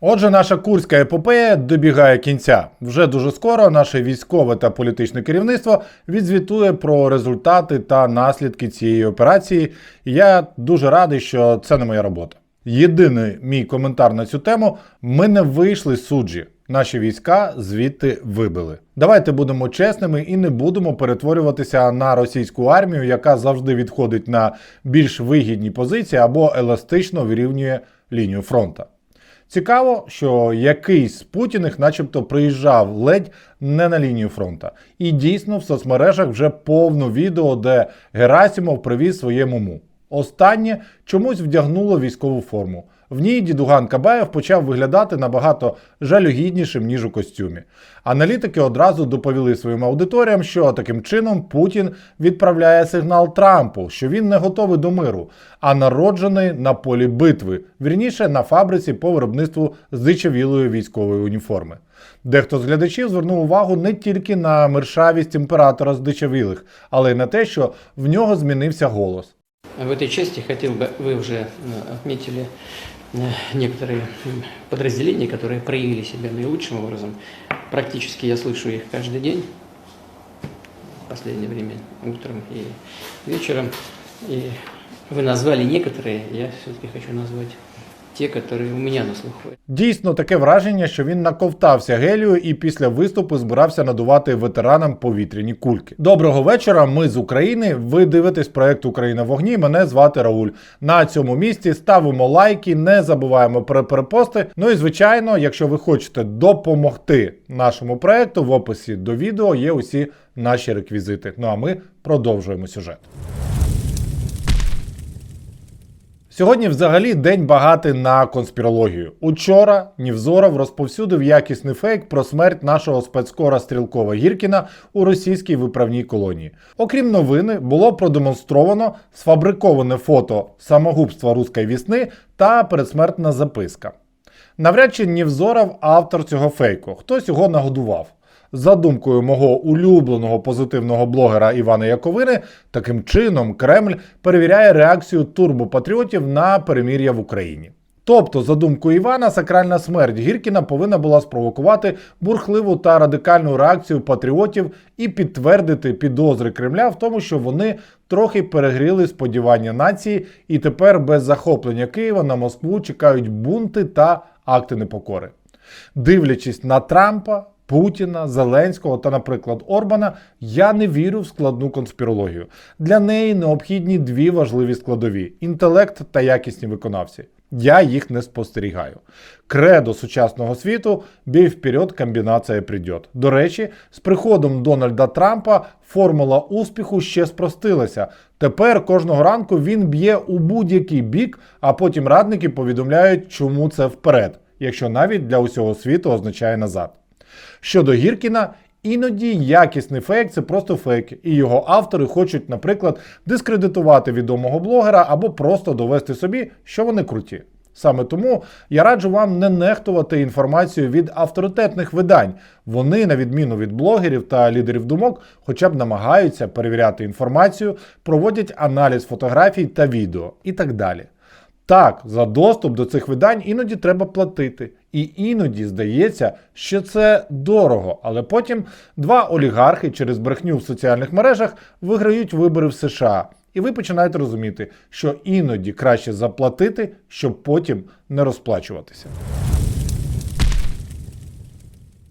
Отже, наша курська епопея добігає кінця. Вже дуже скоро наше військове та політичне керівництво відзвітує про результати та наслідки цієї операції. І я дуже радий, що це не моя робота. Єдиний мій коментар на цю тему: ми не вийшли суджі. Наші війська звідти вибили. Давайте будемо чесними і не будемо перетворюватися на російську армію, яка завжди відходить на більш вигідні позиції або еластично вирівнює лінію фронта. Цікаво, що якийсь з Путіних начебто приїжджав ледь не на лінію фронта. І дійсно в соцмережах вже повно відео, де Герасімов привіз своєму му. Останнє чомусь вдягнуло військову форму. В ній дідуган Кабаєв почав виглядати набагато жалюгіднішим, ніж у костюмі. Аналітики одразу доповіли своїм аудиторіям, що таким чином Путін відправляє сигнал Трампу, що він не готовий до миру, а народжений на полі битви, вірніше на фабриці по виробництву здичавілої військової уніформи. Дехто з глядачів звернув увагу не тільки на мершавість імператора здичавілих, але й на те, що в нього змінився голос. В этой части хотел бы, вы уже э, отметили э, некоторые м, подразделения, которые проявили себя наилучшим образом. Практически я слышу их каждый день, в последнее время, утром и вечером. И вы назвали некоторые, я все-таки хочу назвать те, которые у меня на слуху. Дійсно, таке враження, що він наковтався гелію і після виступу збирався надувати ветеранам повітряні кульки. Доброго вечора. Ми з України. Ви дивитесь проект Україна в вогні. Мене звати Рауль. На цьому місці ставимо лайки, не забуваємо про перепости. Ну і звичайно, якщо ви хочете допомогти нашому проекту, в описі до відео є усі наші реквізити. Ну а ми продовжуємо сюжет. Сьогодні взагалі день багатий на конспірологію. Учора Нівзоров розповсюдив якісний фейк про смерть нашого спецкора Стрілкова Гіркіна у російській виправній колонії. Окрім новини, було продемонстровано сфабриковане фото самогубства руської вісни та передсмертна записка. Навряд чи Нівзоров автор цього фейку, хтось його нагодував. За думкою мого улюбленого позитивного блогера Івана Яковини, таким чином Кремль перевіряє реакцію турбопатріотів на перемір'я в Україні. Тобто, за думкою Івана, сакральна смерть Гіркіна повинна була спровокувати бурхливу та радикальну реакцію патріотів і підтвердити підозри Кремля в тому, що вони трохи перегріли сподівання нації, і тепер без захоплення Києва на Москву чекають бунти та акти непокори. Дивлячись на Трампа, Путіна, Зеленського та, наприклад, Орбана, я не вірю в складну конспірологію. Для неї необхідні дві важливі складові: інтелект та якісні виконавці. Я їх не спостерігаю. Кредо сучасного світу бій вперед, комбінація придет. До речі, з приходом Дональда Трампа формула успіху ще спростилася. Тепер кожного ранку він б'є у будь-який бік, а потім радники повідомляють, чому це вперед, якщо навіть для усього світу означає назад. Щодо Гіркіна, іноді якісний фейк це просто фейк, і його автори хочуть, наприклад, дискредитувати відомого блогера або просто довести собі, що вони круті. Саме тому я раджу вам не нехтувати інформацією від авторитетних видань. Вони, на відміну від блогерів та лідерів думок, хоча б намагаються перевіряти інформацію, проводять аналіз фотографій та відео і так далі. Так, за доступ до цих видань іноді треба платити. І іноді здається, що це дорого, але потім два олігархи через брехню в соціальних мережах виграють вибори в США. І ви починаєте розуміти, що іноді краще заплатити, щоб потім не розплачуватися.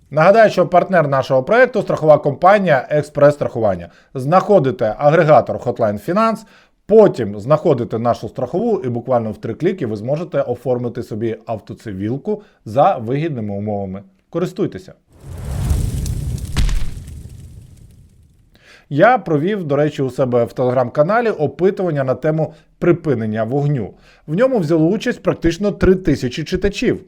Нагадаю, що партнер нашого проекту страхова компанія Експрес-страхування. Знаходите агрегатор Hotline Finance, потім знаходите нашу страхову, і буквально в три кліки ви зможете оформити собі автоцивілку за вигідними умовами. Користуйтеся. Я провів, до речі, у себе в телеграм-каналі опитування на тему припинення вогню. В ньому взяло участь практично 3 тисячі читачів.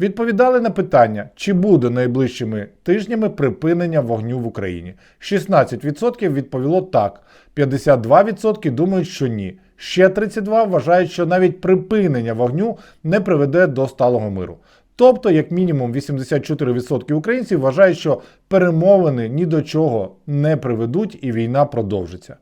Відповідали на питання, чи буде найближчими тижнями припинення вогню в Україні. 16% відповіло так, 52% думають, що ні. Ще 32 вважають, що навіть припинення вогню не приведе до сталого миру. Тобто, як мінімум, 84% українців вважають, що перемовини ні до чого не приведуть і війна продовжиться.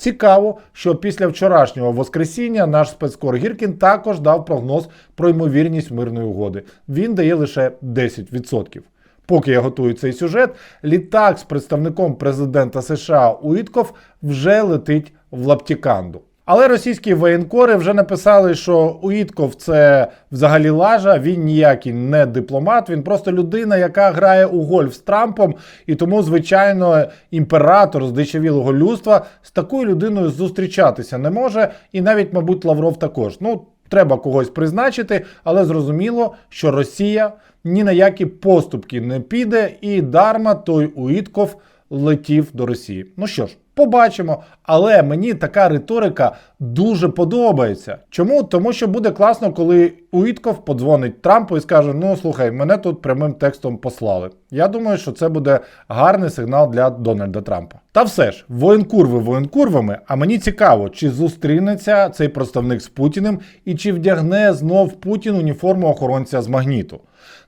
Цікаво, що після вчорашнього воскресіння наш спецкор Гіркін також дав прогноз про ймовірність мирної угоди. Він дає лише 10%. Поки я готую цей сюжет, літак з представником президента США Уітков вже летить в Лаптіканду. Але російські воєнкори вже написали, що Уітков це взагалі лажа, він ніякий не дипломат, він просто людина, яка грає у гольф з Трампом, і тому, звичайно, імператор з дичавілого людства з такою людиною зустрічатися не може, і навіть, мабуть, Лавров також. Ну, треба когось призначити, але зрозуміло, що Росія ні на які поступки не піде, і дарма той Уітков летів до Росії. Ну що ж, побачимо. Але мені така риторика дуже подобається. Чому? Тому що буде класно, коли Уітков подзвонить Трампу і скаже: Ну слухай, мене тут прямим текстом послали. Я думаю, що це буде гарний сигнал для Дональда Трампа. Та все ж, воєнкурви воєнкурвами, а мені цікаво, чи зустрінеться цей представник з Путіним і чи вдягне знов Путін уніформу охоронця з магніту.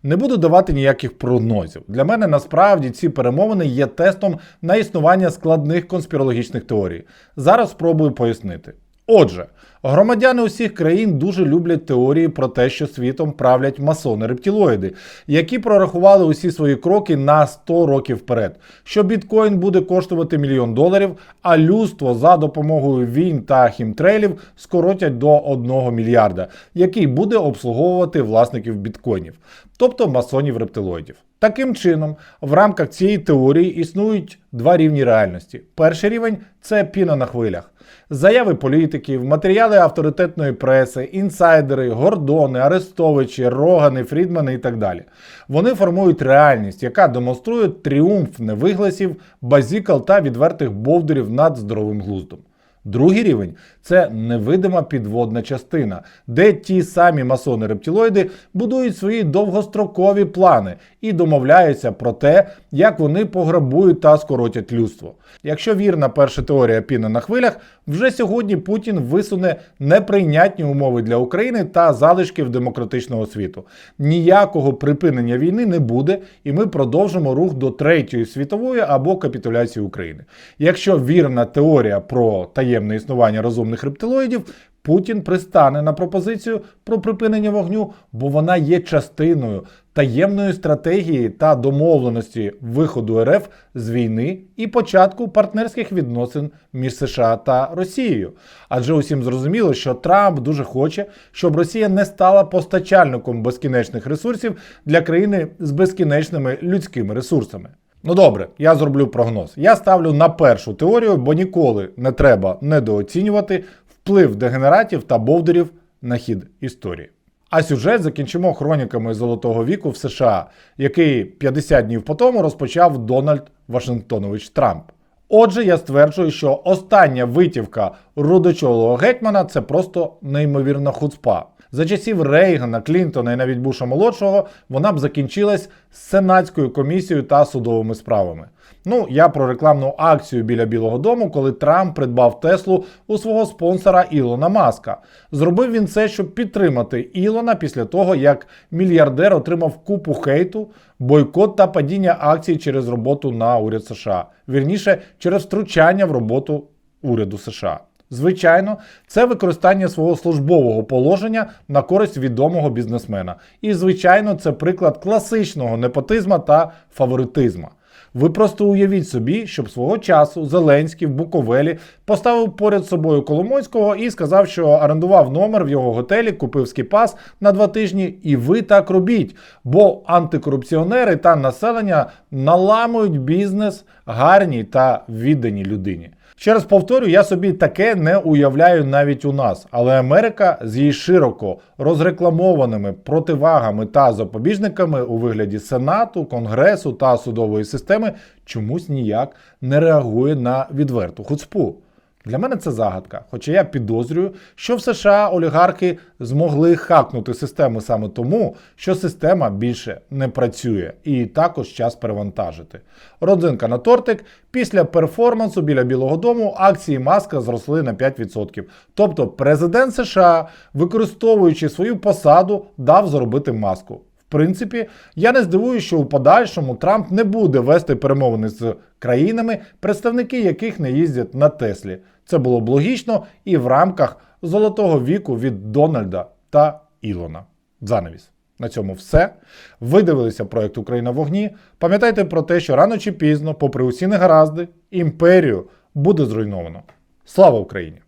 Не буду давати ніяких прогнозів. Для мене насправді ці перемовини є тестом на існування складних конспірологічних теорій. Зараз спробую пояснити. Отже, громадяни усіх країн дуже люблять теорії про те, що світом правлять масони-рептилоїди, які прорахували усі свої кроки на 100 років вперед, що біткоін буде коштувати мільйон доларів, а людство за допомогою війн та хімтрейлів скоротять до 1 мільярда, який буде обслуговувати власників біткоїнів, тобто масонів-рептилоїдів. Таким чином, в рамках цієї теорії існують два рівні реальності. Перший рівень це піна на хвилях. Заяви політиків, матеріали авторитетної преси, інсайдери, гордони, арестовичі, рогани, фрідмани і так далі. Вони формують реальність, яка демонструє тріумф невигласів, базікал та відвертих бовдурів над здоровим глуздом. Другий рівень це невидима підводна частина, де ті самі масони-рептилоїди будують свої довгострокові плани і домовляються про те, як вони пограбують та скоротять людство. Якщо вірна перша теорія піна на хвилях, вже сьогодні Путін висуне неприйнятні умови для України та залишків демократичного світу. Ніякого припинення війни не буде, і ми продовжимо рух до третьої світової або капітуляції України. Якщо вірна теорія про таємне існування розумних рептилоїдів, Путін пристане на пропозицію про припинення вогню, бо вона є частиною таємної стратегії та домовленості виходу РФ з війни і початку партнерських відносин між США та Росією. Адже усім зрозуміло, що Трамп дуже хоче, щоб Росія не стала постачальником безкінечних ресурсів для країни з безкінечними людськими ресурсами. Ну добре, я зроблю прогноз. Я ставлю на першу теорію, бо ніколи не треба недооцінювати вплив дегенератів та бовдерів на хід історії. А сюжет закінчимо хроніками Золотого віку в США, який 50 днів по тому розпочав Дональд Вашингтонович Трамп. Отже, я стверджую, що остання витівка рудочолого гетьмана це просто неймовірна хуцпа. За часів Рейгана, Клінтона і навіть Буша молодшого вона б закінчилась сенатською комісією та судовими справами. Ну, я про рекламну акцію біля Білого Дому, коли Трамп придбав Теслу у свого спонсора Ілона Маска. Зробив він це, щоб підтримати Ілона після того, як мільярдер отримав купу хейту, бойкот та падіння акцій через роботу на уряд США. Вірніше, через втручання в роботу уряду США. Звичайно, це використання свого службового положення на користь відомого бізнесмена. І, звичайно, це приклад класичного непотизма та фаворитизма. Ви просто уявіть собі, щоб свого часу Зеленський в Буковелі поставив поряд собою Коломойського і сказав, що орендував номер в його готелі, купив скіпас на два тижні, і ви так робіть. Бо антикорупціонери та населення наламують бізнес гарній та відданій людині. Ще раз повторю, я собі таке не уявляю навіть у нас, але Америка з її широко розрекламованими противагами та запобіжниками у вигляді Сенату, Конгресу та судової системи чомусь ніяк не реагує на відверту хуцпу. Для мене це загадка, хоча я підозрюю, що в США олігархи змогли хакнути систему саме тому, що система більше не працює, і також час перевантажити. Родзинка на тортик після перформансу біля Білого Дому акції Маска зросли на 5%. Тобто президент США, використовуючи свою посаду, дав заробити маску. Принципі, я не здивуюся, що у подальшому Трамп не буде вести перемовини з країнами, представники яких не їздять на Теслі. Це було б логічно і в рамках золотого віку від Дональда та Ілона. Занавіс. На цьому все. Ви дивилися проект Україна в вогні. Пам'ятайте про те, що рано чи пізно, попри усі негаразди, імперію буде зруйновано. Слава Україні!